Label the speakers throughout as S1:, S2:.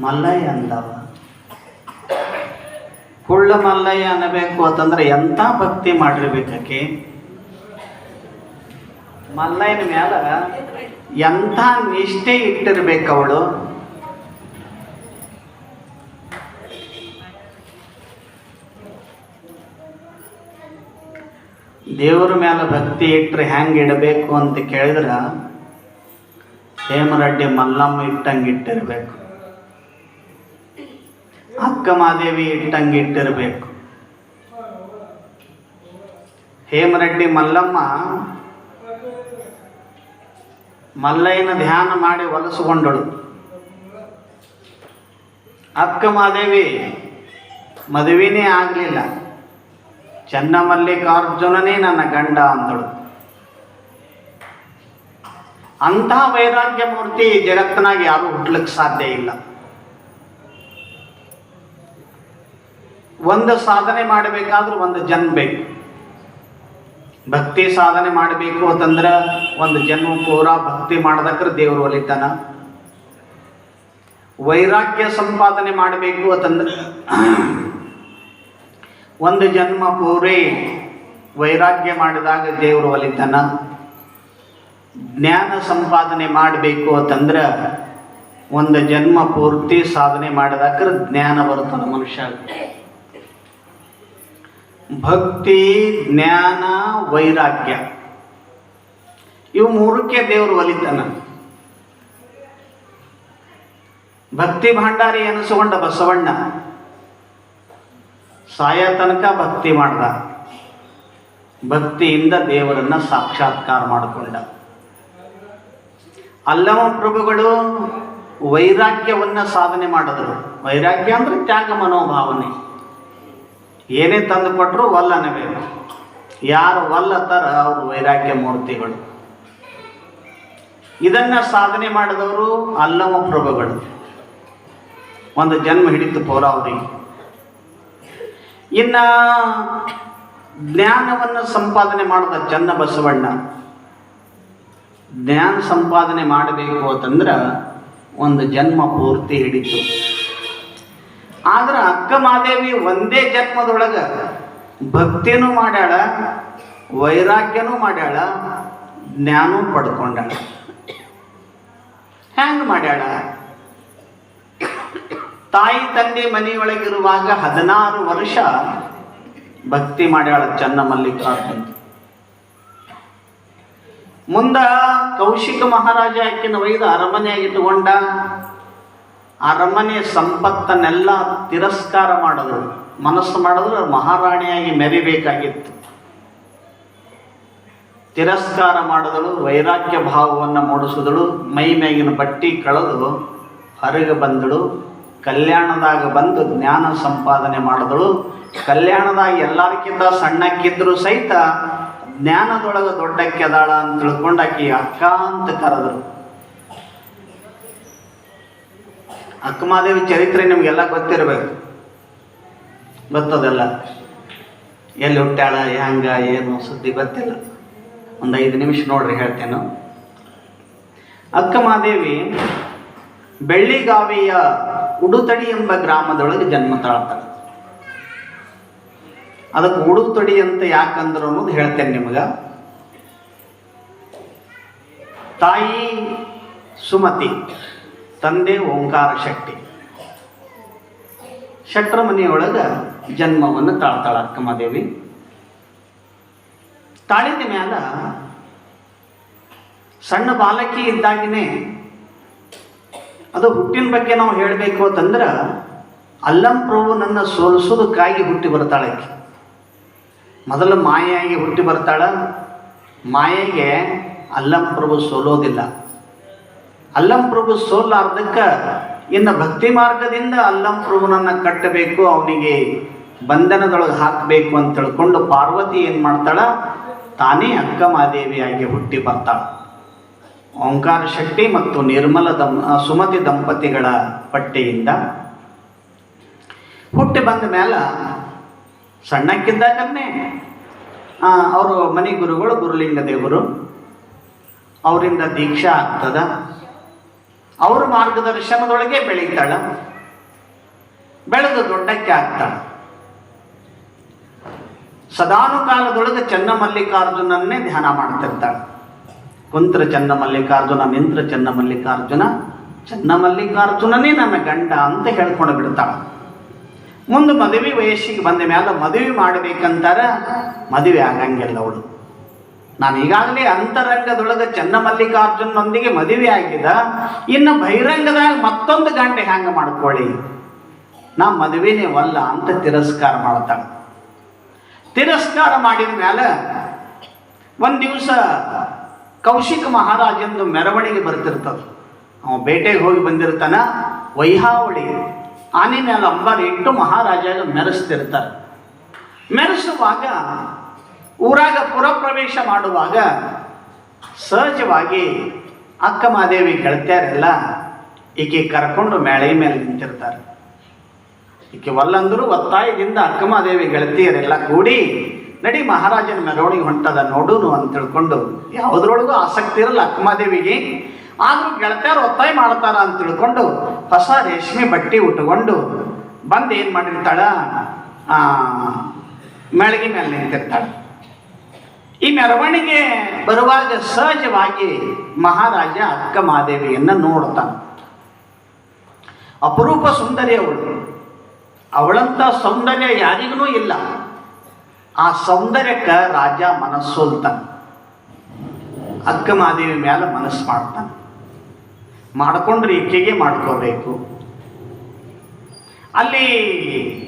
S1: ಮಲ್ಲಯ್ಯ ಅಂದವ ಕುಳ್ಳ ಮಲ್ಲಯ್ಯ ಅನ್ನಬೇಕು ಅಂತಂದ್ರೆ ಎಂಥ ಭಕ್ತಿ ಮಾಡಿರ್ಬೇಕಕ್ಕೆ ಮಲ್ಲಯ್ಯನ ಮ್ಯಾಲ ಎಂಥ ನಿಷ್ಠೆ ಇಟ್ಟಿರ್ಬೇಕು ಅವಳು? ದೇವ್ರ ಮ್ಯಾಲ ಭಕ್ತಿ ಇಟ್ಟರೆ ಹೆಂಗೆ ಇಡಬೇಕು ಅಂತ ಕೇಳಿದ್ರೆ ಹೇಮರಡ್ಡಿ ಮಲ್ಲಮ್ಮ ಇಟ್ಟಂಗೆ ಇಟ್ಟಿರ್ಬೇಕು. ಅಕ್ಕ ಮಾದೇವಿ ಇಟ್ಟಂಗೆ ಇಟ್ಟಿರಬೇಕು. ಹೇಮರೆಡ್ಡಿ ಮಲ್ಲಮ್ಮ ಮಲ್ಲಯ್ಯನ ಧ್ಯಾನ ಮಾಡಿ ಹೊಲಸುಕೊಂಡಳು ಅಕ್ಕ ಮಾದೇವಿ ಮದುವೆನೇ ಆಗಲಿಲ್ಲ. ಚನ್ನಮಲ್ಲಿಕಾರ್ಜುನನೇ ನನ್ನ ಗಂಡ ಅಂದಳು ಅಂಥ ವೈರಾಗ್ಯ ಮೂರ್ತಿ ಜಗತ್ತಿನಾಗ ಯಾರು ಹುಟ್ಲಿಕ್ಕೆ ಸಾಧ್ಯ ಇಲ್ಲ. ಒಂದು ಸಾಧನೆ ಮಾಡಬೇಕಾದ್ರೂ ಒಂದು ಜನ್ಮ ಬೇಕು. ಭಕ್ತಿ ಸಾಧನೆ ಮಾಡಬೇಕು ಅಂತಂದ್ರೆ ಒಂದು ಜನ್ಮ ಪೂರ ಭಕ್ತಿ ಮಾಡ್ದಕ್ರೆ ದೇವರು ಒಲಿತಾನ. ವೈರಾಗ್ಯ ಸಂಪಾದನೆ ಮಾಡಬೇಕು ಅಂತಂದ್ರೆ ಒಂದು ಜನ್ಮ ಪೂರೇ ವೈರಾಗ್ಯ ಮಾಡಿದಾಗ ದೇವರು ಒಲಿತಾನ. ಜ್ಞಾನ ಸಂಪಾದನೆ ಮಾಡಬೇಕು ಅಂತಂದ್ರೆ ಒಂದು ಜನ್ಮ ಪೂರ್ತಿ ಸಾಧನೆ ಮಾಡಿದಾಗ ಜ್ಞಾನ ಬರುತ್ತಾನ ಮನುಷ್ಯ ಭಕ್ತಿ, ಜ್ಞಾನ, ವೈರಾಗ್ಯ. ಇವು ಮೂರಕ್ಕೆ ದೇವರು ಒಲಿತಾನ. ಭಕ್ತಿ ಭಂಡಾರಿ ಅನಿಸಿಕೊಂಡ ಬಸವಣ್ಣ ಸಾಯ ತನಕ ಭಕ್ತಿ ಮಾಡ್ದ. ಭಕ್ತಿಯಿಂದ ದೇವರನ್ನ ಸಾಕ್ಷಾತ್ಕಾರ ಮಾಡಿಕೊಂಡ. ಅಲ್ಲವ ಪ್ರಭುಗಳು ವೈರಾಗ್ಯವನ್ನ ಸಾಧನೆ ಮಾಡಿದ್ರು. ವೈರಾಗ್ಯ ಅಂದ್ರೆ ತ್ಯಾಗ ಮನೋಭಾವನೆ. ಏನೇ ತಂದು ಕೊಟ್ಟರು ವಲ್ಲ ಅನ್ನಬೇಕು ಯಾರು ವಲ್ಲತ್ತಾರ ಅವರು ವೈರಾಗ್ಯ ಮೂರ್ತಿಗಳು. ಇದನ್ನ ಸಾಧನೆ ಮಾಡಿದವರು ಅಲ್ಲಮ ಪ್ರಭುಗಳು. ಒಂದು ಜನ್ಮ ಹಿಡಿತು ಪೌರ ಅವರಿಗೆ ಇನ್ನ ಜ್ಞಾನವನ್ನು ಸಂಪಾದನೆ ಮಾಡಿದ ಚನ್ನ ಬಸವಣ್ಣ. ಜ್ಞಾನ ಸಂಪಾದನೆ ಮಾಡಬೇಕು ಅಂತಂದ್ರೆ ಒಂದು ಜನ್ಮ ಪೂರ್ತಿ ಹಿಡಿತು. ಆದ್ರೆ ಅಕ್ಕ ಮಾದೇವಿ ಒಂದೇ ಜನ್ಮದೊಳಗ ಭಕ್ತಿನೂ ಮಾಡ್ಯಾಳ, ವೈರಾಗ್ಯನೂ ಮಾಡ್ಯಾಳ, ಜ್ಞಾನೂ ಪಡ್ಕೊಂಡಾಳ. ಹ್ಯಾಂಗ ಮಾಡ್ಯಾಳ? ತಾಯಿ ತಂದೆ ಮನೆಯೊಳಗಿರುವಾಗ ಹದಿನಾರು ವರ್ಷ ಭಕ್ತಿ ಮಾಡ್ಯಾಳ ಚನ್ನ ಮಲ್ಲಿಕಾರ್ಜುನ್. ಮುಂದ ಕೌಶಿಕ ಮಹಾರಾಜ ಆಕಿನ ಒಯ್ದು ಅರಮನೆಯಾಗಿ ಇಟ್ಟುಕೊಂಡ ಅರಮನೆ ಸಂಪತ್ತನ್ನೆಲ್ಲ ತಿರಸ್ಕಾರ ಮಾಡಿದ್ರು. ಮನಸ್ಸು ಮಾಡಿದ್ರು ಮಹಾರಾಣಿಯಾಗಿ ಮೆರಿಬೇಕಾಗಿತ್ತು. ತಿರಸ್ಕಾರ ಮಾಡಿದಳು, ವೈರಾಗ್ಯ ಭಾವವನ್ನು ಮೂಡಿಸಿದಳು, ಮೈ ಮೇಗಿನ ಬಟ್ಟಿ ಕಳೆದು ಹೊರಗೆ ಬಂದಳು, ಕಲ್ಯಾಣದಾಗ ಬಂದು ಜ್ಞಾನ ಸಂಪಾದನೆ ಮಾಡಿದಳು. ಕಲ್ಯಾಣದಾಗ ಎಲ್ಲರಿಗಿಂತ ಸಣ್ಣಕ್ಕಿದ್ರು ಸಹಿತ ಜ್ಞಾನದೊಳಗೆ ದೊಡ್ಡಕ್ಕೆದಾಳ ಅಂತ ತಿಳ್ಕೊಂಡು ಆಕಿ ಅಕ್ಕ ಅಂತ ಕರೆದ್ರು. ಅಕ್ಕಮಾದೇವಿ ಚರಿತ್ರೆ ನಿಮಗೆಲ್ಲ ಗೊತ್ತಿರಬೇಕು. ಗೊತ್ತದೆಲ್ಲ ಎಲ್ಲಿ ಹುಟ್ಟಾಳ ಹೆಂಗ ಏನು ಸುದ್ದಿ ಗೊತ್ತಿಲ್ಲ. ಒಂದು ಐದು ನಿಮಿಷ ನೋಡ್ರಿ ಹೇಳ್ತೇನೆ. ಅಕ್ಕಮಾದೇವಿ ಬೆಳ್ಳಿಗಾವಿಯ ಉಡುತಡಿ ಎಂಬ ಗ್ರಾಮದೊಳಗೆ ಜನ್ಮ ತಾಳ್ತಾಳೆ. ಅದಕ್ಕೆ ಉಡುತಡಿ ಅಂತ ಯಾಕಂದ್ರು ಅನ್ನೋದು ಹೇಳ್ತೇನೆ ನಿಮಗೆ. ತಾಯಿ ಸುಮತಿ. ತಂದೆ ಓಂಕಾರ ಶಕ್ತಿ ಶಟ್ರ ಮನೆಯೊಳಗ ಜನ್ಮವನ್ನು ತಾಳ್ತಾಳ ಅಕ್ಕಮ್ಮದೇವಿ ತಾಳಿದ ಮ್ಯಾಲ ಸಣ್ಣ ಬಾಲಕಿ ಇದ್ದಾಗಿನೇ ಅದು ಹುಟ್ಟಿನ ಬಗ್ಗೆ ನಾವು ಹೇಳಬೇಕು ಅಂತಂದ್ರೆ ಅಲ್ಲಂ ಪ್ರಭು ನನ್ನ ಸೋಲಿಸೋದಕ್ಕಾಗಿ ಹುಟ್ಟಿ ಬರ್ತಾಳಕ್ಕೆ. ಮೊದಲು ಮಾಯೆಯಾಗಿ ಹುಟ್ಟಿ ಬರ್ತಾಳ. ಮಾಯೆಗೆ ಅಲ್ಲಂ ಪ್ರಭು ಸೋಲೋದಿಲ್ಲ. ಅಲ್ಲಂ ಪ್ರಭು ಸೋಲಾರ್ದಕ್ಕೆ ಇನ್ನು ಭಕ್ತಿ ಮಾರ್ಗದಿಂದ ಅಲ್ಲಂ ಪ್ರಭುನನ್ನು ಕಟ್ಟಬೇಕು, ಅವನಿಗೆ ಬಂಧನದೊಳಗೆ ಹಾಕಬೇಕು ಅಂತ ತಿಳ್ಕೊಂಡು ಪಾರ್ವತಿ ಏನು ಮಾಡ್ತಾಳ? ತಾನೇ ಅಕ್ಕ ಮಾದೇವಿಯಾಗಿ ಹುಟ್ಟಿ ಬರ್ತಾಳ. ಓಂಕಾರ ಶಕ್ತಿ ಮತ್ತು ನಿರ್ಮಲ ದಂ ಸುಮತಿ ದಂಪತಿಗಳ ಪಟ್ಟಿಯಿಂದ ಹುಟ್ಟಿ ಬಂದ ಮೇಲೆ ಸಣ್ಣಕ್ಕಿದ್ದಾಗನ್ನೇ ಅವರು ಮನೆ ಗುರುಗಳು, ಗುರುಲಿಂಗ ದೇವರು, ಅವರಿಂದ ದೀಕ್ಷಾ ಆಗ್ತದ. ಅವ್ರ ಮಾರ್ಗದರ್ಶನದೊಳಗೆ ಬೆಳೀತಾಳ. ಬೆಳೆದು ದೊಡ್ಡಕ್ಕೆ ಆಗ್ತಾಳ. ಸದಾನುಕಾಲದೊಳಗೆ ಚನ್ನ ಮಲ್ಲಿಕಾರ್ಜುನನ್ನೇ ಧ್ಯಾನ ಮಾಡ್ತಿರ್ತಾಳೆ. ಕುಂತ್ರ ಚನ್ನ ಮಲ್ಲಿಕಾರ್ಜುನ ನಿಂತ್ರ ಚನ್ನ ಮಲ್ಲಿಕಾರ್ಜುನ ಚನ್ನ ಮಲ್ಲಿಕಾರ್ಜುನನೇ ನನ್ನ ಗಂಡ ಅಂತ ಹೇಳ್ಕೊಂಡು ಬಿಡ್ತಾಳ. ಮುಂದೆ ಮದುವೆ ವಯಸ್ಸಿಗೆ ಬಂದ ಮೇಲೆ ಮದುವೆ ಮಾಡಬೇಕಂತಾರ ಮದುವೆ ಆಗಂಗಿಲ್ಲ ಅವಳು. ನಾನು ಈಗಾಗಲೇ ಅಂತರಂಗದೊಳಗೆ ಚನ್ನ ಮಲ್ಲಿಕಾರ್ಜುನೊಂದಿಗೆ ಮದುವೆ ಆಗಿದ ಇನ್ನು ಬಹಿರಂಗದಾಗ ಮತ್ತೊಂದು ಗಂಟೆ ಹ್ಯಾಂಗ ಮಾಡ್ಕೊಳ್ಳಿ? ನಾ ಮದುವೆನೇ ವಲ್ಲ ಅಂತ ತಿರಸ್ಕಾರ ಮಾಡ್ತಾಳೆ ತಿರಸ್ಕಾರ ಮಾಡಿದ ಮೇಲೆ ಒಂದು ದಿವಸ ಕೌಶಿಕ ಮಹಾರಾಜಂದು ಮೆರವಣಿಗೆ ಬರ್ತಿರ್ತದೆ. ಅವ ಬೇಟೆಗೆ ಹೋಗಿ ಬಂದಿರ್ತಾನ, ವೈಹಾವಳಿ ಆನೆ ಮೇಲೆ ಅಂಬಾರಿ ಇಟ್ಟು ಮಹಾರಾಜ ಮೆರೆಸ್ತಿರ್ತಾರೆ. ಮೆರೆಸುವಾಗ ಊರಾಗ ಪುರಪ್ರವೇಶ ಮಾಡುವಾಗ ಸಹಜವಾಗಿ ಅಕ್ಕ ಮಾದೇವಿ ಗೆಳತಿಯರೆಲ್ಲ ಈಕೆ ಕರ್ಕೊಂಡು ಮೇಳೆ ಮೇಲೆ ನಿಂತಿರ್ತಾರೆ. ಈಕೆ ಒಲ್ಲಂದ್ರು ಒತ್ತಾಯದಿಂದ ಅಕ್ಕಮಾದೇವಿ ಗೆಳತಿಯರೆಲ್ಲ ಕೂಡಿ, ನಡಿ ಮಹಾರಾಜನ ಮೆರವಣಿಗೆ ಹೊಂಟದ ನೋಡುನು ಅಂತ ತಿಳ್ಕೊಂಡು, ಯಾವುದ್ರೊಳಗೂ ಆಸಕ್ತಿ ಇರಲ್ಲ ಅಕ್ಕಮಾದೇವಿಗೆ ಆದರೂ ಗೆಳತಿಯರು ಒತ್ತಾಯ ಮಾಡ್ತಾರ ಅಂತ ತಿಳ್ಕೊಂಡು ಹೊಸ ರೇಷ್ಮೆ ಬಟ್ಟೆ ಉಟ್ಕೊಂಡು ಬಂದು ಏನು ಮಾಡಿರ್ತಾಳ? ಮೆಳಗಿ ಮೇಲೆ ನಿಂತಿರ್ತಾಳೆ. ಈ ಮೆರವಣಿಗೆ ಬರುವಾಗ ಸಹಜವಾಗಿ ಮಹಾರಾಜ ಅಕ್ಕ ಮಾದೇವಿಯನ್ನು ನೋಡ್ತಾನೆ. ಅಪರೂಪ ಸುಂದರಿ ಅವಳು. ಅವಳಂತ ಸೌಂದರ್ಯ ಯಾರಿಗೂ ಇಲ್ಲ. ಆ ಸೌಂದರ್ಯಕ್ಕೆ ರಾಜ ಮನಸ್ಸೋಲ್ತಾನೆ ಅಕ್ಕ ಮಾದೇವಿ ಮೇಲೆ ಮನಸ್ಸು ಮಾಡ್ತಾನೆ. ಮಾಡಿಕೊಂಡ್ರೆ ಈಕೆಗೆ ಮಾಡ್ಕೋಬೇಕು. ಅಲ್ಲಿ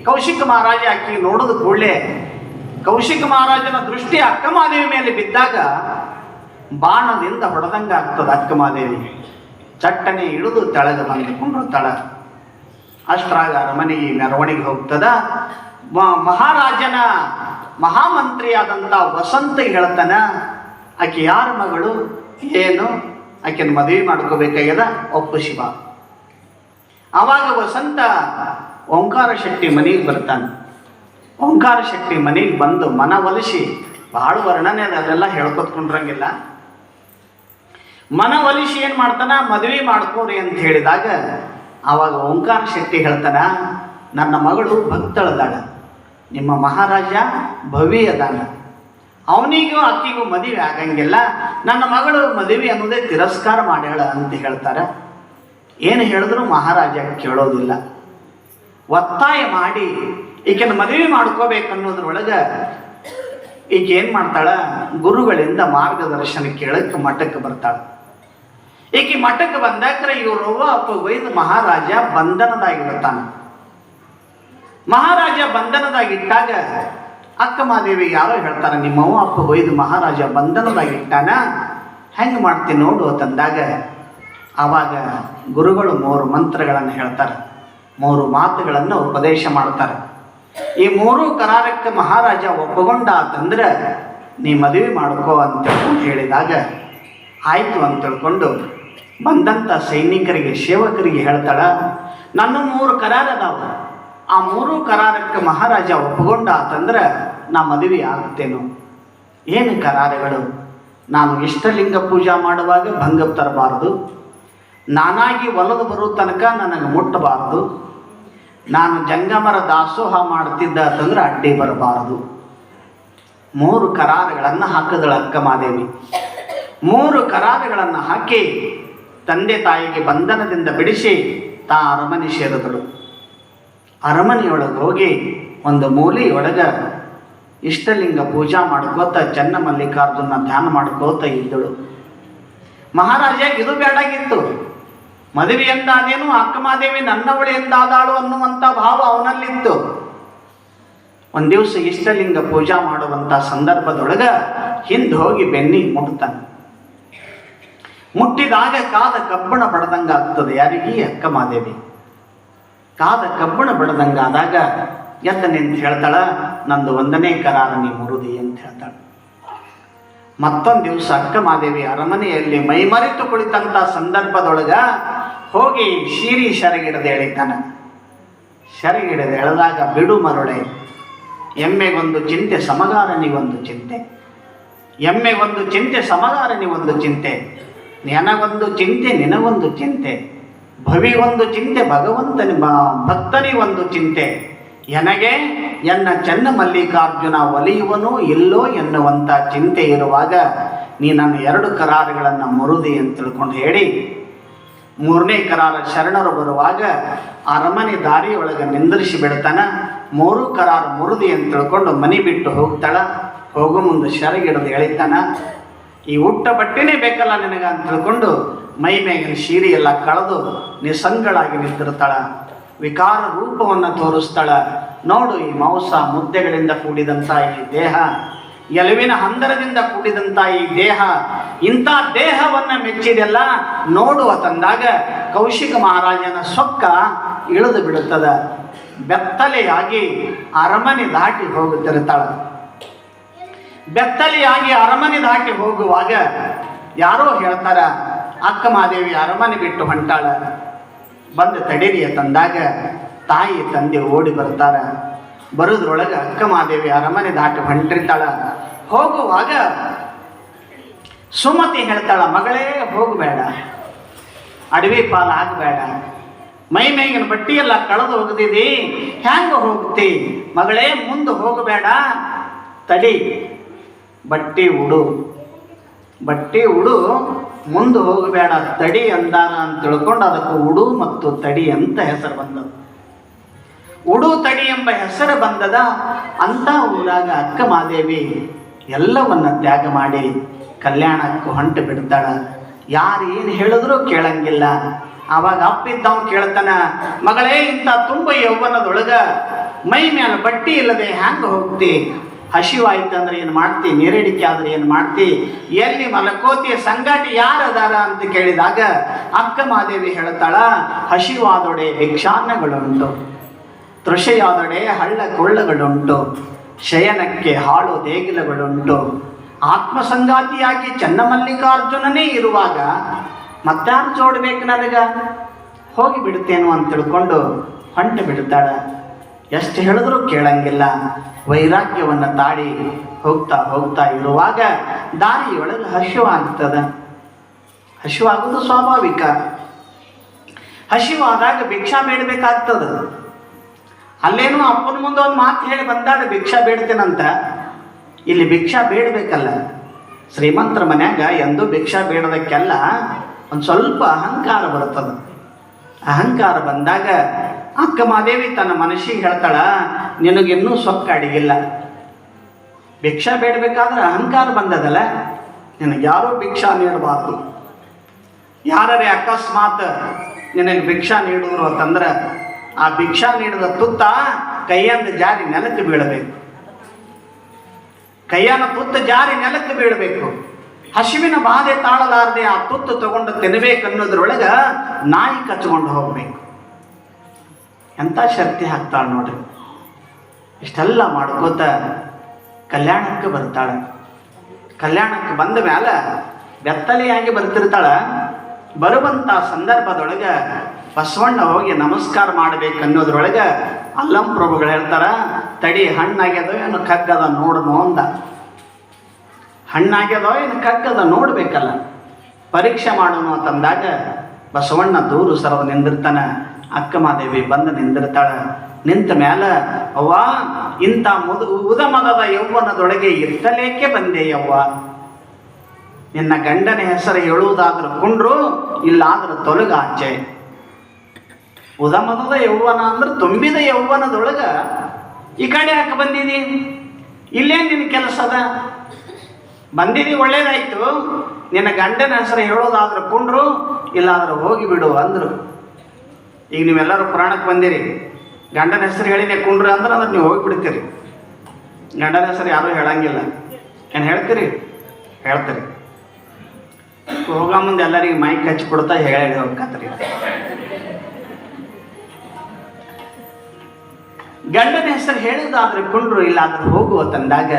S1: ಕೌಶಿಕ ಮಹಾರಾಜ ಆಕೆ ನೋಡಿದ ಕೂಡಲೇ ಕೌಶಿಕ ಮಹಾರಾಜನ ದೃಷ್ಟಿ ಅಕ್ಕಮಾದೇವಿ ಮೇಲೆ ಬಿದ್ದಾಗ ಬಾಣದಿಂದ ಹೊಡೆದಂಗೆ ಆಗ್ತದೆ ಅಕ್ಕಮಾದೇವಿ. ಚಟ್ಟನೆ ಇಳಿದು ತಳಗ ಬಂದುಕೊಂಡು ತಳ ಅಷ್ಟ್ರಾಗ ಅರಮನೆಗೆ ಮೆರವಣಿಗೆ ಹೋಗ್ತದ? ಮಹಾರಾಜನ ಮಹಾಮಂತ್ರಿಯಾದಂಥ ವಸಂತ ಹೇಳ್ತಾನ, ಆಕೆ ಯಾರ ಮಗಳು? ಏನು? ಆಕೆನ ಮದುವೆ ಮಾಡ್ಕೋಬೇಕಾಗ್ಯದ? ಒಪ್ಪು ಶಿವ. ಆವಾಗ ವಸಂತ ಓಂಕಾರ ಶೆಟ್ಟಿ ಮನೆಗೆ ಬರ್ತಾನೆ. ಓಂಕಾರ ಶಕ್ತಿ ಮನೆಗೆ ಬಂದು ಮನ ಒಲಿಸಿ ಬಹಳ ವರ್ಣನೆ ಅದ ಅದೆಲ್ಲ ಹೇಳ್ಕೊತ್ಕೊಂಡ್ರಂಗಿಲ್ಲ. ಮನ ಒಲಿಸಿ ಏನು ಮಾಡ್ತಾನ? ಮದುವೆ ಮಾಡ್ಕೋರಿ ಅಂತ ಹೇಳಿದಾಗ ಆವಾಗ ಓಂಕಾರ ಶಕ್ತಿ ಹೇಳ್ತಾನ, ನನ್ನ ಮಗಳು ಭಕ್ತಳದಾಳ, ನಿಮ್ಮ ಮಹಾರಾಜ ಭವಿ ಅದಾನ. ಅವನಿಗೂ ಅಕ್ಕಿಗೂ ಮದುವೆ ಆಗಂಗಿಲ್ಲ, ನನ್ನ ಮಗಳು ಮದುವೆ ಅನ್ನೋದೇ ತಿರಸ್ಕಾರ ಮಾಡ್ಯಾಳ ಅಂತ ಹೇಳ್ತಾರೆ. ಏನು ಹೇಳಿದ್ರು ಮಹಾರಾಜ ಕೇಳೋದಿಲ್ಲ. ಒತ್ತಾಯ ಮಾಡಿ ಈಕೆನ ಮದುವೆ ಮಾಡ್ಕೋಬೇಕನ್ನೋದ್ರೊಳಗೆ ಈಕೆ ಏನು ಮಾಡ್ತಾಳ? ಗುರುಗಳಿಂದ ಮಾರ್ಗದರ್ಶನ ಕೇಳಕ್ಕೆ ಮಠಕ್ಕೆ ಬರ್ತಾಳ. ಈಕೆ ಮಠಕ್ಕೆ ಬಂದಾಕ್ರೆ ಇವರು ಅಪ್ಪ ಒಯ್ದು ಮಹಾರಾಜ ಬಂಧನದಾಗಿರ್ತಾನೆ ಮಹಾರಾಜ ಬಂಧನದಾಗಿಟ್ಟಾಗ ಅಕ್ಕ ಮಾದೇವಿ ಯಾರೋ ಹೇಳ್ತಾರೆ ನಿಮ್ಮವ್ವ ಅಪ್ಪ ಒಯ್ದು ಮಹಾರಾಜ ಬಂಧನದಾಗಿಟ್ಟಾನ? ಹೆಂಗೆ ಮಾಡ್ತೀನಿ ನೋಡು ತಂದಾಗ. ಆವಾಗ ಗುರುಗಳು ಮೂರು ಮಂತ್ರಗಳನ್ನು ಹೇಳ್ತಾರೆ. ಮೂರು ಮಾತುಗಳನ್ನು ಉಪದೇಶ ಮಾಡ್ತಾರೆ. ಈ ಮೂರು ಕರಾರಕ್ಕೆ ಮಹಾರಾಜ ಒಪ್ಪಗೊಂಡ ಅಂತಂದ್ರೆ ನೀ ಮದುವೆ ಮಾಡ್ಕೋ ಅಂತ ಹೇಳಿದಾಗ ಆಯಿತು ಅಂತ ತಿಳ್ಕೊಂಡು ಬಂದಂಥ ಸೈನಿಕರಿಗೆ, ಸೇವಕರಿಗೆ ಹೇಳ್ತಾಳ, ನನ್ನ ಮೂರು ಕರಾರ ಅದಾವ. ಆ ಮೂರು ಕರಾರಕ್ಕೆ ಮಹಾರಾಜ ಒಪ್ಪಗೊಂಡ ಅಂತಂದ್ರೆ ನಾ ಮದುವೆ ಆಗ್ತೇನು. ಏನು ಕರಾರಗಳು? ನಾನು ಇಷ್ಟಲಿಂಗ ಪೂಜಾ ಮಾಡುವಾಗ ಭಂಗ ತರಬಾರದು. ನಾನಾಗಿ ಒಲದು ಬರೋ ತನಕ ನನಗೆ ಮುಟ್ಟಬಾರದು. ನಾನು ಜಂಗಮರ ದಾಸೋಹ ಮಾಡ್ತಿದ್ದ ಅಂತಂದ್ರೆ ಅಡ್ಡಿ ಬರಬಾರದು. ಮೂರು ಕರಾರಗಳನ್ನು ಹಾಕಿದಳು ಅಕ್ಕ ಮಾದೇವಿ ಮೂರು ಕರಾರಗಳನ್ನು ಹಾಕಿ ತಂದೆ ತಾಯಿಗೆ ಬಂಧನದಿಂದ ಬಿಡಿಸಿ ತಾ ಅರಮನೆ ಸೇರಿದಳು. ಅರಮನೆಯೊಳಗೆ ಹೋಗಿ ಒಂದು ಮೂಲೆಯೊಳಗೆ ಇಷ್ಟಲಿಂಗ ಪೂಜಾ ಮಾಡ್ಕೋತ ಚೆನ್ನ ಮಲ್ಲಿಕಾರ್ಜುನ ಧ್ಯಾನ ಮಾಡ್ಕೋತ ಇದ್ದಳು. ಮಹಾರಾಜ, ಇದು ಬೇಡಾಗಿತ್ತು. ಮದುವೆ ಎಂದಾದೇನು ಅಕ್ಕಮಾದೇವಿ ನನ್ನವಳೆ ಎಂದಾದಾಳು ಅನ್ನುವಂಥ ಭಾವ ಅವನಲ್ಲಿತ್ತು. ಒಂದು ದಿವಸ ಇಷ್ಟಲಿಂಗ ಪೂಜಾ ಮಾಡುವಂಥ ಸಂದರ್ಭದೊಳಗ ಹಿಂದೆ ಹೋಗಿ ಬೆನ್ನಿ ಮುಟ್ತಾನೆ. ಮುಟ್ಟಿದಾಗ ಕಾದ ಕಬ್ಬಣ ಬಡದಂಗ ಆಗ್ತದೆ. ಯಾರಿಗೆ? ಅಕ್ಕಮಾದೇವಿ. ಕಾದ ಕಬ್ಬಣ ಬಡದಂಗಾದಾಗ ಎದ್ದ ನಿಂತು ಹೇಳ್ತಾಳ, ನಂದು ಒಂದನೇ ಕರಾರ ನೀ ಮುರುದಿ ಅಂತ ಹೇಳ್ತಾಳೆ. ಮತ್ತೊಂದು ದಿವಸ ಅಕ್ಕ ಮಾದೇವಿ ಅರಮನೆಯಲ್ಲಿ ಮೈಮರೆತು ಕುಳಿತಂತ ಸಂದರ್ಭದೊಳಗ ಹೋಗಿ ಶೀರಿ ಶರಗಿಡದೆ ಎಳಿತಾನೆ. ಶರಗಿಡದೆ ಎಳೆದಾಗ ಬಿಡು ಮರುಳೆ. ಎಮ್ಮೆಗೊಂದು ಚಿಂತೆ, ಸಮಗಾರನಿಗೊಂದು ಚಿಂತೆ. ಎಮ್ಮೆಗೊಂದು ಚಿಂತೆ, ಸಮಗಾರನಿಗೊಂದು ಚಿಂತೆ. ನನಗೊಂದು ಚಿಂತೆ, ನಿನಗೊಂದು ಚಿಂತೆ. ಭವಿಗೊಂದು ಚಿಂತೆ ಭಗವಂತನಿ ಭಕ್ತನಿ ಭಕ್ತನಿಗೊಂದು ಚಿಂತೆ. ಎನಗೆ? ಎನ್ನ ಚೆನ್ನ ಮಲ್ಲಿಕಾರ್ಜುನ ಒಲಿಯುವನು ಇಲ್ಲೋ ಎನ್ನುವಂಥ ಚಿಂತೆ ಇರುವಾಗ ನೀ ನನ್ನ ಎರಡು ಕರಾರುಗಳನ್ನು ಮರುದಿ ಅಂತ ತಿಳ್ಕೊಂಡು ಹೇಳಿ. ಮೂರನೇ ಕರಾರ ಶರಣರು ಬರುವಾಗ ಅರಮನೆ ದಾರಿಯೊಳಗೆ ನಿಂದರಿಸಿ ಬಿಡ್ತಾನ. ಮೂರು ಕರಾರ ಮುರುದಿ ಅಂತ ತಿಳ್ಕೊಂಡು ಮನೆ ಬಿಟ್ಟು ಹೋಗ್ತಾಳ. ಹೋಗೋ ಮುಂದೆ ಶರಗಿಡದು ಎಳಿತಾನ. ಈ ಉಟ್ಟ ಬಟ್ಟೆನೇ ಬೇಕಲ್ಲ ನಿನಗ ಅಂತ ತಿಳ್ಕೊಂಡು ಮೈ ಮೇಗಿನ ಶೀರಿ ಎಲ್ಲ ಕಳೆದು ನಿಸಂಗಳಾಗಿ ನಿಂತಿರ್ತಾಳ. ವಿಕಾರ ರೂಪವನ್ನು ತೋರಿಸ್ತಾಳ. ನೋಡು ಈ ಮಾಂಸ ಮುದ್ದೆಗಳಿಂದ ಕೂಡಿದಂಥ ಈ ದೇಹ. ಎಲುವಿನ ಹಂದರದಿಂದ ಕೂಡಿದಂತ ಈ ದೇಹ, ಇಂಥ ದೇಹವನ್ನ ಮೆಚ್ಚಿದೆಲ್ಲ ನೋಡುವ ತಂದಾಗ ಕೌಶಿಕ ಮಹಾರಾಜನ ಸೊಕ್ಕ ಇಳಿದು ಬಿಡುತ್ತದ. ಬೆತ್ತಲೆಯಾಗಿ ಅರಮನೆ ದಾಟಿ ಹೋಗುತ್ತಿರುತ್ತಾಳ. ಬೆತ್ತಲೆಯಾಗಿ ಅರಮನೆ ದಾಟಿ ಹೋಗುವಾಗ ಯಾರೋ ಹೇಳ್ತಾರ, ಅಕ್ಕ ಮಹಾದೇವಿ ಅರಮನೆ ಬಿಟ್ಟು ಹೊಂಟಾಳ. ಬಂದು ತಡೀರಿಯ ತಂದಾಗ ತಾಯಿ ತಂದೆ ಓಡಿ ಬರ್ತಾರ. ಬರೋದ್ರೊಳಗೆ ಅಕ್ಕ ಮಹಾದೇವಿ ಅರಮನೆ ದಾಟಿ ಹೊಂಟಿರ್ತಾಳ. ಹೋಗುವಾಗ ಸುಮತಿ ಹೇಳ್ತಾಳ, ಮಗಳೇ, ಹೋಗಬೇಡ. ಅಡವಿ ಪಾಲು ಆಗಬೇಡ. ಮೈ ಮೇಗಿನ ಬಟ್ಟಿ ಕಳೆದು ಹೋಗದಿದಿ. ಹ್ಯಾಂಗ ಹೋಗ್ತಿ? ಮಗಳೇ, ಮುಂದೆ ಹೋಗಬೇಡ. ತಡಿ. ಬಟ್ಟೆ ಉಡು. ಬಟ್ಟಿ ಉಡು, ಮುಂದೆ ಹೋಗಬೇಡ. ತಡಿ ಅಂದಾನ ಅಂತ ತಿಳ್ಕೊಂಡು ಅದಕ್ಕೆ ಉಡು ಮತ್ತು ತಡಿ ಅಂತ ಹೆಸರು ಬಂದದ್ದು. ಉಡು ತಡಿ ಎಂಬ ಹೆಸರು ಬಂದದ ಅಂತ ಊರಾಗ ಅಕ್ಕ ಮಾದೇವಿ ಎಲ್ಲವನ್ನ ತ್ಯಾಗ ಮಾಡಿ ಕಲ್ಯಾಣಕ್ಕೂ ಹೊಂಟು ಬಿಡ್ತಾಳ. ಯಾರು ಏನು ಹೇಳಿದ್ರು ಕೇಳಂಗಿಲ್ಲ. ಆವಾಗ ಅಪ್ಪಿದ್ದವ್ ಕೇಳ್ತಾನ, ಮಗಳೇ, ಇಂಥ ತುಂಬ ಯೌವನದೊಳಗ ಮೈ ಮೇಲೆ ಬಟ್ಟಿ ಇಲ್ಲದೆ ಹ್ಯಾಂಗ ಹೋಗ್ತಿ? ಹಸಿವಾಯ್ತು ಅಂದ್ರೆ ಏನು ಮಾಡ್ತಿ? ನೀರಡಿಕೆ ಆದ್ರೆ ಏನು ಮಾಡ್ತಿ? ಎಲ್ಲಿ ಮಲಕೋತಿ? ಸಂಗಾಟಿ ಯಾರು ಅದಾರ? ಅಂತ ಕೇಳಿದಾಗ ಅಕ್ಕ ಮಾದೇವಿ ಹೇಳ್ತಾಳ, ಹಸಿವಾದೊಡೆ ಭಿಕ್ಷಾನ್ನಗಳುಂಟು ತೃಷೆಯಾದೊಡೆ ಹಳ್ಳ ಕೊಳ್ಳಗಳುಂಟು, ಶಯನಕ್ಕೆ ಹಾಳು ದೇಗಿಲಗಳುಂಟು. ಆತ್ಮಸಂಗಾತಿಯಾಗಿ ಚನ್ನಮಲ್ಲಿಕಾರ್ಜುನನೇ ಇರುವಾಗ ಮತ್ತಾರು ಜೋಡ್ಬೇಕು ನನಗ? ಹೋಗಿ ಬಿಡುತ್ತೇನೋ ಅಂತ ತಿಳ್ಕೊಂಡು ಹೊಂಟು ಬಿಡ್ತಾಳ ಎಷ್ಟು ಹೇಳಿದ್ರೂ ಕೇಳಂಗಿಲ್ಲ. ವೈರಾಗ್ಯವನ್ನು ತಾಡಿ ಹೋಗ್ತಾ ಹೋಗ್ತಾ ಇರುವಾಗ ದಾರಿಯೊಳಗೆ ಹಸಿವಾಗ್ತದ ಹಸಿವಾಗೋದು ಸ್ವಾಭಾವಿಕ. ಹಸಿವಾದಾಗ ಭಿಕ್ಷಾ ಬೇಡಬೇಕಾಗ್ತದ ಅಲ್ಲೇನೋ ಅಪ್ಪನ ಮುಂದೆ ಒಂದು ಮಾತು ಹೇಳಿ ಬಂದಾಡ ಭಿಕ್ಷಾ ಬೇಡ್ತೇನಂತ? ಇಲ್ಲಿ ಭಿಕ್ಷಾ ಬೇಡಬೇಕಲ್ಲ. ಶ್ರೀಮಂತರ ಮನ್ಯಾಗ ಎಂದೂ ಭಿಕ್ಷಾ ಬೇಡದಕ್ಕೆಲ್ಲ ಒಂದು ಸ್ವಲ್ಪ ಅಹಂಕಾರ ಬರ್ತದೆ ಅಹಂಕಾರ ಬಂದಾಗ ಅಕ್ಕ ಮಹಾದೇವಿ ತನ್ನ ಮನಸ್ಸಿಗೆ ಹೇಳ್ತಾಳ, ನಿನಗಿನ್ನೂ ಸೊಕ್ಕ ಅಡಿಗಿಲ್ಲ. ಭಿಕ್ಷಾ ಬೇಡಬೇಕಾದ್ರೆ ಅಹಂಕಾರ ಬಂದದಲ್ಲ. ನಿನಗೆ ಯಾರೂ ಭಿಕ್ಷಾ ನೀಡಬಾರ್ದು. ಯಾರೇ ಅಕಸ್ಮಾತ್ ನಿನಗೆ ಭಿಕ್ಷಾ ನೀಡಿದ್ರು ಅಂತಂದ್ರೆ ಆ ಭಿಕ್ಷಾ ನೀಡಿದ ತುತ್ತ ಕೈಯಿಂದ ಜಾರಿ ನೆಲಕ್ಕೆ ಬೀಳಬೇಕು. ಕೈಯನ್ನ ತುತ್ತ ಜಾರಿ ನೆಲಕ್ಕೆ ಬೀಳಬೇಕು. ಹಸಿವಿನ ಬಾಧೆ ತಾಳಲಾರದೆ ಆ ತುತ್ತು ತಗೊಂಡು ತಿನ್ನಬೇಕು ಅನ್ನೋದ್ರೊಳಗ ನಾಯಿ ಕಚ್ಕೊಂಡು ಹೋಗ್ಬೇಕು. ಎಂಥ ಶಕ್ತಿ ಹಾಕ್ತಾಳೆ ನೋಡ್ರಿ. ಇಷ್ಟೆಲ್ಲ ಮಾಡ್ಕೋತ ಕಲ್ಯಾಣಕ್ಕೆ ಬರ್ತಾಳೆ. ಕಲ್ಯಾಣಕ್ಕೆ ಬಂದ ಮೇಲೆ ಬೆತ್ತಲೆಯಾಗಿ ಬರ್ತಿರ್ತಾಳೆ. ಬರುವಂಥ ಸಂದರ್ಭದೊಳಗೆ ಬಸವಣ್ಣ ಹೋಗಿ ನಮಸ್ಕಾರ ಮಾಡ್ಬೇಕು ಅನ್ನೋದ್ರೊಳಗೆ ಅಲ್ಲಂ ಪ್ರಭುಗಳು ಹೇಳ್ತಾರ ತಡಿ ಹಣ್ಣಾಗ್ಯದೋ ಏನು ಕಗ್ಗದ ನೋಡನು ಅಂದ. ಹಣ್ಣಾಗ್ಯದೋ ಏನು ಕಗ್ಗದ ನೋಡ್ಬೇಕಲ್ಲ. ಪರೀಕ್ಷೆ ಮಾಡೋನು ಅಂತಂದಾಗ ಬಸವಣ್ಣ ದೂರು ಸರದ ನಿಂದಿರ್ತಾನೆ ಅಕ್ಕಮಾದೇವಿ ಬಂದು ನಿಂದಿರ್ತಾಳೆ. ನಿಂತ ಮೇಲೆ ಅವ್ವ, ಇಂಥ ಮುದು ಉದಮದದ ಯೌವನದೊಳಗೆ ಇರ್ತಲೇಕೆ ಬಂದೆ ಯವ್ವ? ನಿನ್ನ ಗಂಡನ ಹೆಸರು ಹೇಳುವುದಾದ್ರೂ ಕುಂಡ್ರು, ಇಲ್ಲಾದ್ರೆ ತೊಲಗಾಚೆ ಉದಮದದ ಯೌವನ ಅಂದ್ರೆ ತುಂಬಿದ ಯೌವನದೊಳಗ ಈ ಕಡೆ ಯಾಕೆ ಬಂದಿದಿ? ಇಲ್ಲೇನು ನಿನ್ನ ಕೆಲಸ ಅದ? ಬಂದಿದಿ, ಒಳ್ಳೇದಾಯ್ತು. ನಿನ್ನ ಗಂಡನ ಹೆಸರು ಹೇಳೋದಾದ್ರೆ ಕುಂಡ್ರು, ಇಲ್ಲಾದ್ರೆ ಹೋಗಿ ಬಿಡು ಅಂದ್ರು. ಈಗ ನೀವೆಲ್ಲರೂ ಪುರಾಣಕ್ಕೆ ಬಂದಿರಿ. ಗಂಡನ ಹೆಸರು ಹೇಳಿನೇ ಕುಂಡ್ರು ಅಂದ್ರೆ ಅಂದ್ರೆ ನೀವು ಹೋಗಿಬಿಡ್ತೀರಿ ಗಂಡನ ಹೆಸರು ಯಾರೂ ಹೇಳಂಗಿಲ್ಲ. ಏನು ಹೇಳ್ತೀರಿ? ಹೇಳ್ತೀರಿ. ಹೋಗ ಮುಂದೆ ಎಲ್ಲರಿಗೆ ಮೈಕ್ ಹಚ್ಚಿ ಕೊಡ್ತಾ ಹೇಳಿ ಹೋಗ್ಕತ್ರಿ. ಗಂಡನ ಹೆಸರು ಹೇಳೋದಾದ್ರೆ ಕುಂಡ್ರು ಇಲ್ಲಾದ್ರೆ ಹೋಗುವ ತಂದಾಗ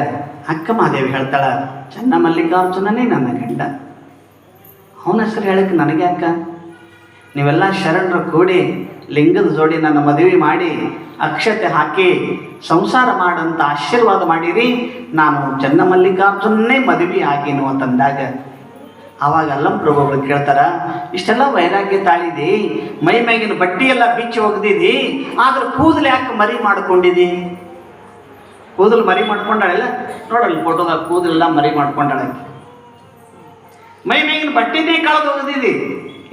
S1: ಅಕ್ಕ ಮಹಾದೇವಿ ಹೇಳ್ತಾಳ, ಚನ್ನ ಮಲ್ಲಿಕಾರ್ಜುನನೇ ನನ್ನ ಗಂಡ. ಅವನ ಹೆಸರು ಹೇಳಕ್ಕೆ ನನಗೆ ಅಕ್ಕ ನೀವೆಲ್ಲ ಶರಣರು ಕೂಡಿ ಲಿಂಗದ ಜೋಡಿ ನನ್ನ ಮದುವೆ ಮಾಡಿ ಅಕ್ಷತೆ ಹಾಕಿ ಸಂಸಾರ ಮಾಡಂತ ಆಶೀರ್ವಾದ ಮಾಡಿರಿ. ನಾನು ಚನ್ನ ಮಲ್ಲಿಕಾರ್ಜುನನೇ ಮದುವೆ ಆಗಿನು ಅಂತಂದಾಗ ಆವಾಗ ಅಲ್ಲಂ ಪ್ರಭುಗಳು ಕೇಳ್ತಾರ, ಇಷ್ಟೆಲ್ಲ ವೈರಾಗ್ಯ ತಾಳಿದಿ? ಮೈ ಮ್ಯಾಗಿನ ಬಟ್ಟೆ ಎಲ್ಲ ಬಿಚ್ಚಿ ಒಗ್ದಿದಿ ಆದ್ರೆ ಕೂದಲು ಯಾಕೆ ಮರಿ ಮಾಡ್ಕೊಂಡಿದಿ? ಕೂದಲು ಮರಿ ಮಾಡ್ಕೊಂಡಾಳೆಲ್ಲ? ನೋಡಲ್ಲ ಫೋಟೋದಾಗ ಕೂದಲೆಲ್ಲ ಮರಿ ಮಾಡ್ಕೊಂಡಾಳೆ. ಮೈ ಮ್ಯಾಗಿನ ಬಟ್ಟೆನೇ ಕಳೆದು ಒಗ್ದಿದಿ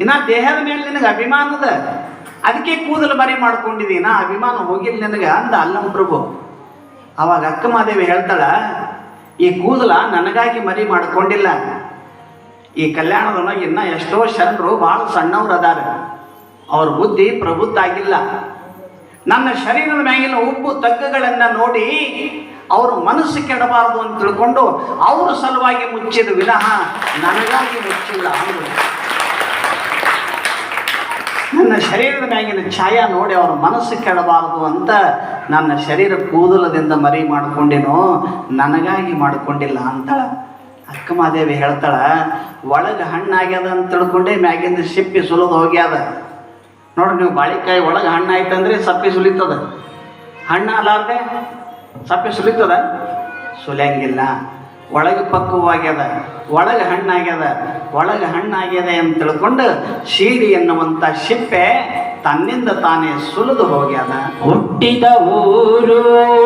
S1: ಇನ್ನ ದೇಹದ ಮೇಲೆ ನಿನಗೆ ಅಭಿಮಾನದ ಅದಕ್ಕೆ ಕೂದಲು ಮರಿ ಮಾಡ್ಕೊಂಡಿದಿ? ನಾ ಅಭಿಮಾನ ಹೋಗಿಲ್ಲ ನಿನಗೆ ಅಂದ ಅಲ್ಲಂ ಪ್ರಭು. ಅವಾಗ ಅಕ್ಕ ಮಾದೇವಿ ಹೇಳ್ತಾಳ, ಈ ಕೂದಲ ನನಗಾಗಿ ಮರಿ ಮಾಡ್ಕೊಂಡಿಲ್ಲ. ಈ ಕಲ್ಯಾಣದೊಳಗೆ ಇನ್ನ ಎಷ್ಟೋ ಶರಣರು ಭಾಳ ಸಣ್ಣವ್ರು ಅದಾರ ಅವ್ರ ಬುದ್ಧಿ ಪ್ರಬುದ್ಧ ಆಗಿಲ್ಲ ನನ್ನ ಶರೀರದ ಮ್ಯಾಗಿನ ಉಪ್ಪು ತಗ್ಗುಗಳನ್ನ ನೋಡಿ ಅವರು ಮನಸ್ಸು ಕೆಡಬಾರದು ಅಂತ ತಿಳ್ಕೊಂಡು ಅವ್ರ ಸಲುವಾಗಿ ಮುಚ್ಚಿದ ವಿನಃ ನನಗಾಗಿ ಮುಚ್ಚಿಲ್ಲ ಅವರು ನನ್ನ ಶರೀರದ ಮ್ಯಾಗಿನ ಛಾಯ ನೋಡಿ ಅವ್ರ ಮನಸ್ಸು ಕೆಡಬಾರದು ಅಂತ ನನ್ನ ಶರೀರ ಕೂದಲದಿಂದ ಮರಿ ಮಾಡಿಕೊಂಡೇನೋ, ನನಗಾಗಿ ಮಾಡ್ಕೊಂಡಿಲ್ಲ ಅಂತಾಳ. ಅಕ್ಕ ಮಾದೇವಿ ಹೇಳ್ತಾಳ, ಒಳಗೆ ಹಣ್ಣಾಗ್ಯದ ಅಂತ ತಿಳ್ಕೊಂಡೆ, ಮ್ಯಾಗಿಂದ ಸಿಪ್ಪಿ ಸುಲಿದು ಹೋಗ್ಯಾದ. ನೋಡ್ರಿ ನೀವು ಬಾಳಿಕಾಯಿ ಒಳಗೆ ಹಣ್ಣು ಆಯ್ತಂದ್ರೆ ಸಪ್ಪಿ ಸುಲಿತದ. ಹಣ್ಣು ಅಲ್ಲಾರ್ದೆ ಸಪ್ಪಿ ಸುಲಿತದ? ಸುಲಿಯಂಗಿಲ್ಲ. ಒಳಗೆ ಪಕ್ವವಾಗ್ಯದ, ಒಳಗೆ ಹಣ್ಣಾಗ್ಯದ ಒಳಗೆ ಹಣ್ಣಾಗ್ಯದ ಅಂತ ತಿಳ್ಕೊಂಡು ಶೀಡಿ ಎನ್ನುವಂಥ ಶಿಪ್ಪೆ ತನ್ನಿಂದ ತಾನೇ ಸುಲಿದು ಹೋಗ್ಯದ.
S2: ಹುಟ್ಟಿದ ಊರು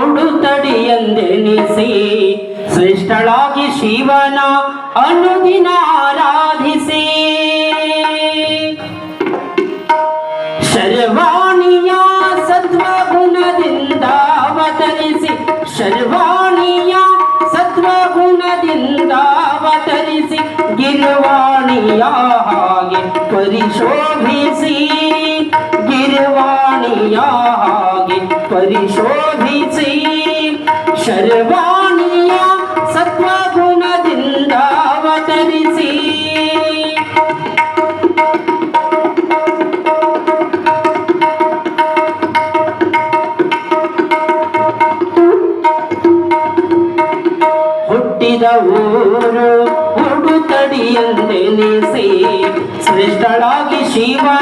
S2: ಉಡುತಡಿಯಂದೆನಿಸಿ शिवना अनुदिनाराधिसि शर्वाणीया सद्वगुण दिन्दवतसि शर्वाणीया सद्वगुण दिन्दवतसि गिर्वाण्यारिशोभसि Libra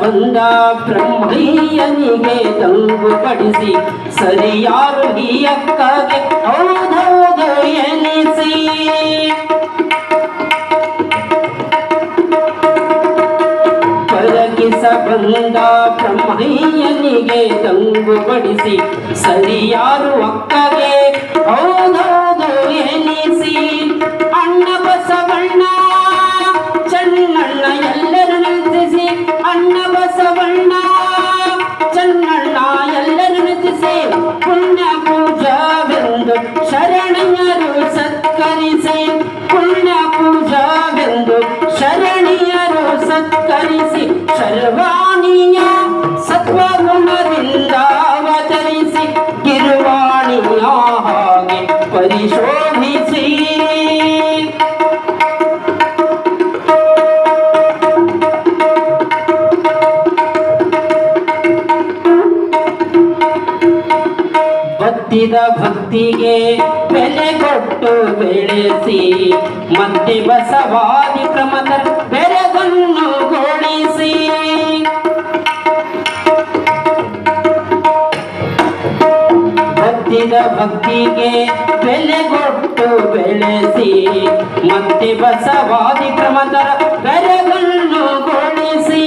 S2: ಬಂದ ಬ್ರಹ್ಮಯ್ಯನಿಗೆ ತಂಗು ಪಡಿಸಿ ಸರಿಯಾರು ಈ ಅಕ್ಕಗೆ ಹೌದೌದು ಎನಿಸಿ. ಪರಗಿಸ ಬಂದ ಬ್ರಹ್ಮಯ್ಯನಿಗೆ ತಂಗು ಪಡಿಸಿ ಸರಿಯಾರು ಅಕ್ಕಗೆ ಸತ್ವಗುಣದಿಂದ ವಚನಿಸಿ ಗಿರುವಾಣಿಯ ಹಾಗೆ ಪರಿಶೋಧಿಸಿ. ಬತ್ತಿದ ಭಕ್ತಿಗೆ ಬೆಲೆ ಕೊಟ್ಟು ಬೆಳೆಸಿ ಮತ್ತೆ ಬಸವಾದಿ ಕ್ರಮದ ಭಕ್ತಿಗೆ ಬೆಲೆ ಕೊಟ್ಟು ಬೆಳೆಸಿ ಮತ್ತೆ ಬಸವಾದಿ ಕ್ರಮದ ಬೆಲೆಗಳನ್ನು ಗೋಳಿಸಿ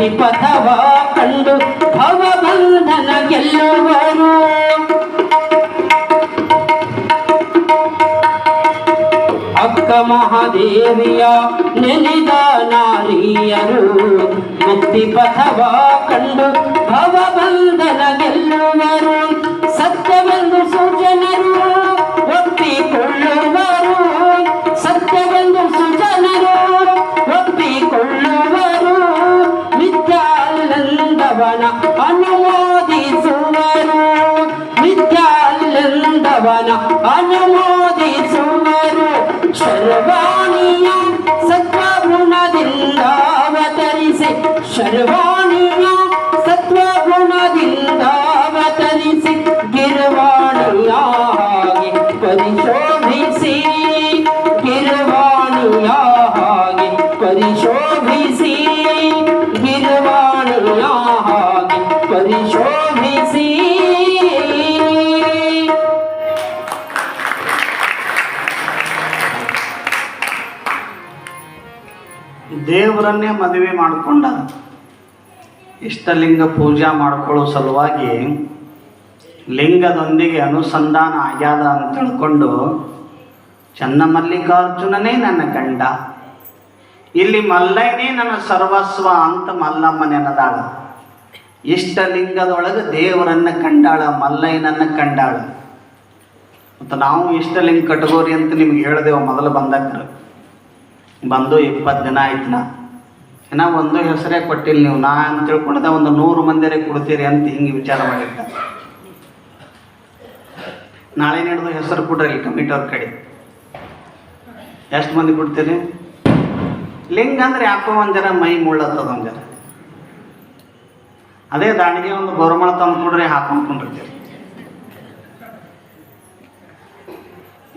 S2: ಮುಕ್ತಿ ಪಥವ ಕಂಡು ಭವಬಂಧನ ಗೆಲ್ಲುವರು. ಅಕ್ಕ ಮಹಾದೇವಿಯ ನೆನೆದ ನಾರಿಯರು. ಮುಕ್ತಿ ಪಥವ ಕಂಡು ಭವಬಂಧನ Bye.
S1: ದೇವರನ್ನೇ ಮದುವೆ ಮಾಡಿಕೊಂಡ. ಇಷ್ಟಲಿಂಗ ಪೂಜಾ ಮಾಡ್ಕೊಳ್ಳೋ ಸಲುವಾಗಿ ಲಿಂಗದೊಂದಿಗೆ ಅನುಸಂಧಾನ ಆಗ್ಯಾದ ಅಂತ ತಿಳ್ಕೊಂಡು ಚನ್ನಮಲ್ಲಿಕಾರ್ಜುನನೇ ನನ್ನ ಗಂಡ. ಇಲ್ಲಿ ಮಲ್ಲಯ್ಯನೇ ನನ್ನ ಸರ್ವಸ್ವ ಅಂತ ಮಲ್ಲಮ್ಮ ನೆನದಾಳ ಇಷ್ಟಲಿಂಗದೊಳಗೆ ದೇವರನ್ನ ಕಂಡಾಳ, ಮಲ್ಲಯ್ಯನನ್ನ ಕಂಡಾಳ. ಮತ್ತು ನಾವು ಇಷ್ಟಲಿಂಗ ಕಟ್ಗೋರಿ ಅಂತ ನಿಮ್ಗೆ ಹೇಳಿದೆವು ಮೊದಲು ಬಂದಕ್ರು. ಬಂದು ಇಪ್ಪತ್ತು ದಿನ ಆಯ್ತು ನಾ ಇನ್ನ ಒಂದು ಹೆಸರೇ ಕೊಟ್ಟಿಲ್ಲ ನೀವು. ನಾ ಅಂತ ತಿಳ್ಕೊಂಡೆ ಒಂದು ನೂರು ಮಂದಿರೇ ಕೊಡ್ತೀರಿ ಅಂತ ಹಿಂಗೆ ವಿಚಾರ ಮಾಡಿದ್ದ. ನಾಳೆ ನಡೆದು ಹೆಸರು ಕೊಡ್ರಿ ಕಮಿಟಿ ಅವ್ರ ಕಡೆ. ಎಷ್ಟು ಮಂದಿ ಕೊಡ್ತೀರಿ? ಲಿಂಗ ಅಂದ್ರೆ ಯಾಕೋ ಒಂದರ ಮೈ ಮುಳ್ಳತ್ತದ ಒಂದರ ಅದೇ ದಾಣಿಗೆ ಒಂದು ಗೋರಮಳ ತಂದು ಕೊಡ್ರಿ ಹಾಕೊಂಡ್ಕೊಂಡಿರ್ತೀರಿ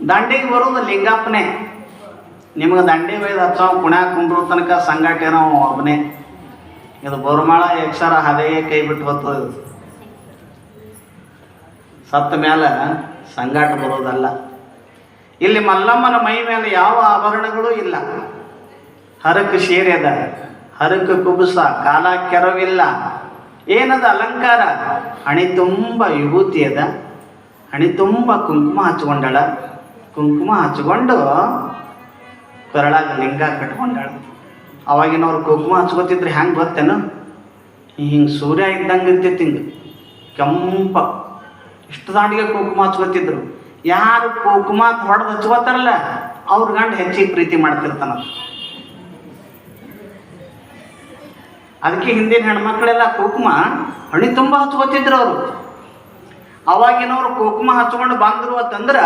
S1: ದಂಡಿಗೆ ಬರೋದು ಲಿಂಗಪ್ಪನೇ ನಿಮಗೆ ದಂಡಿ ಬೈದ ಅಥವಾ ಕುಣ್ಯಾಗ ಕುಂಡ್ರ ತನಕ ಸಂಗಾಟೇನೋ ಒಬ್ಬನೇ ಇದು ಬೋರ್ಮಾಳ ಯಕ್ಷರ ಹದೆಯೇ ಕೈ ಬಿಟ್ಟು ಬರ್ತದೆ ಸತ್ತ ಮೇಲೆ ಸಂಗಾಟ ಬರೋದಲ್ಲ ಇಲ್ಲಿ ಮಲ್ಲಮ್ಮನ ಮೈ ಮೇಲೆ ಯಾವ ಆಭರಣಗಳು ಇಲ್ಲ. ಹರಕು ಶೇರ್ಯದ ಹರಕು ಕುಬುಸ, ಕಾಲ ಕೆರವಿಲ್ಲ. ಏನದ ಅಲಂಕಾರ? ಹಣಿ ತುಂಬ ವಿಭೂತಿ ಅದ. ಹಣಿ ತುಂಬ ಕುಂಕುಮ ಹಚ್ಕೊಂಡಳ. ಕುಂಕುಮ ಹಚ್ಕೊಂಡು ಕೊರಳಾಗ ಲಿಂಗ ಕಟ್ಕೊಂಡಾಳ ಅವಾಗಿನವ್ರು ಕುಂಕುಮ ಹಚ್ಕೋತಿದ್ರೆ ಹೆಂಗೆ ಗೊತ್ತೇನು? ಹಿಂಗೆ ಸೂರ್ಯ ಇದ್ದಂಗೆ ಇರ್ತೈತಿ ಹಿಂಗೆ. ಕೆಂಪ. ಇಷ್ಟು ದಾಂಡಿಗೆ ಕುಂಕುಮ ಹಚ್ಕೋತಿದ್ರು. ಯಾರು ಕುಂಕುಮ ಹೊಡೆದು ಹಚ್ಕೋತಾರಲ್ಲ, ಅವ್ರ ಗಂಡ ಹೆಚ್ಚಿಗೆ ಪ್ರೀತಿ ಮಾಡ್ತಿರ್ತಾನ. ಅದಕ್ಕೆ ಹಿಂದಿನ ಹೆಣ್ಮಕ್ಳೆಲ್ಲ ಕುಕುಮ ಹಣಿ ತುಂಬ ಹಚ್ಕೋತಿದ್ರು ಅವರು. ಅವಾಗಿನವ್ರು ಕುಕುಮ ಹಚ್ಕೊಂಡು ಬಂದರು ಅಂತಂದ್ರೆ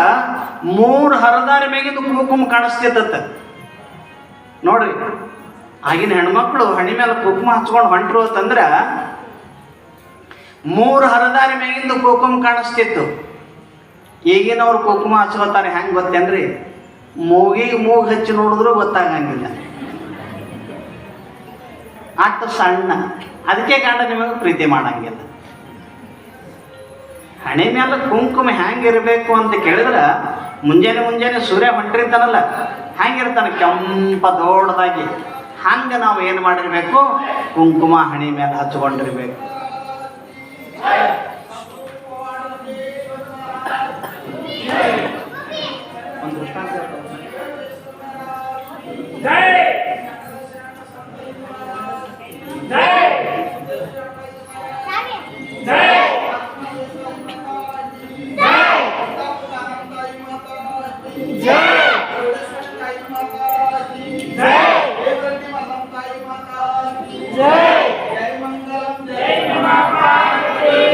S1: ಮೂರು ಹರದಾರಿ ಮೇಗಿದ್ದು ಕುಕುಮ ಕಾಣಿಸ್ತಿತ್ತ ನೋಡ್ರಿ, ಆಗಿನ ಹೆಣ್ಮಕ್ಳು ಹಣಿ ಮೇಲೆ ಕುಂಕುಮ ಹಚ್ಕೊಂಡು ಹೊಂಟ್ರು ಅಂತಂದ್ರೆ ಮೂರು ಹರದಾರಿ ಮ್ಯಾಗಿಂದು ಕುಂಕುಮ ಕಾಣಿಸ್ತಿತ್ತು. ಈಗಿನವ್ರು ಕುಂಕುಮ ಹಚ್ಕೋತಾರೆ ಹೆಂಗೆ ಗೊತ್ತೇನ್ರಿ? ಮೂಗಿಗೆ ಮೂಗು ಹಚ್ಚಿ ನೋಡಿದ್ರು ಗೊತ್ತಾಗಂಗಿಲ್ಲ. ಅಷ್ಟು ಸಣ್ಣ. ಅದಕ್ಕೆ ಗಂಡ ನಿಮಗೆ ಪ್ರೀತಿ ಮಾಡಂಗಿಲ್ಲ. ಹಣೆ ಮೇಲೆ ಕುಂಕುಮ ಹೆಂಗಿರಬೇಕು ಅಂತ ಕೇಳಿದ್ರೆ ಮುಂಜಾನೆ ಮುಂಜಾನೆ ಸೂರ್ಯ ಹೊಂಟಿರ್ತಾನಲ್ಲ ಹೆಂಗಿರ್ತಾನೆ ಕೆಂಪ ದೊಡ್ಡದಾಗಿ. ಹಂಗೆ ನಾವು ಏನು ಮಾಡಿರ್ಬೇಕು? ಕುಂಕುಮ ಹಣಿ ಮೇಲೆ ಹಚ್ಕೊಂಡಿರ್ಬೇಕು.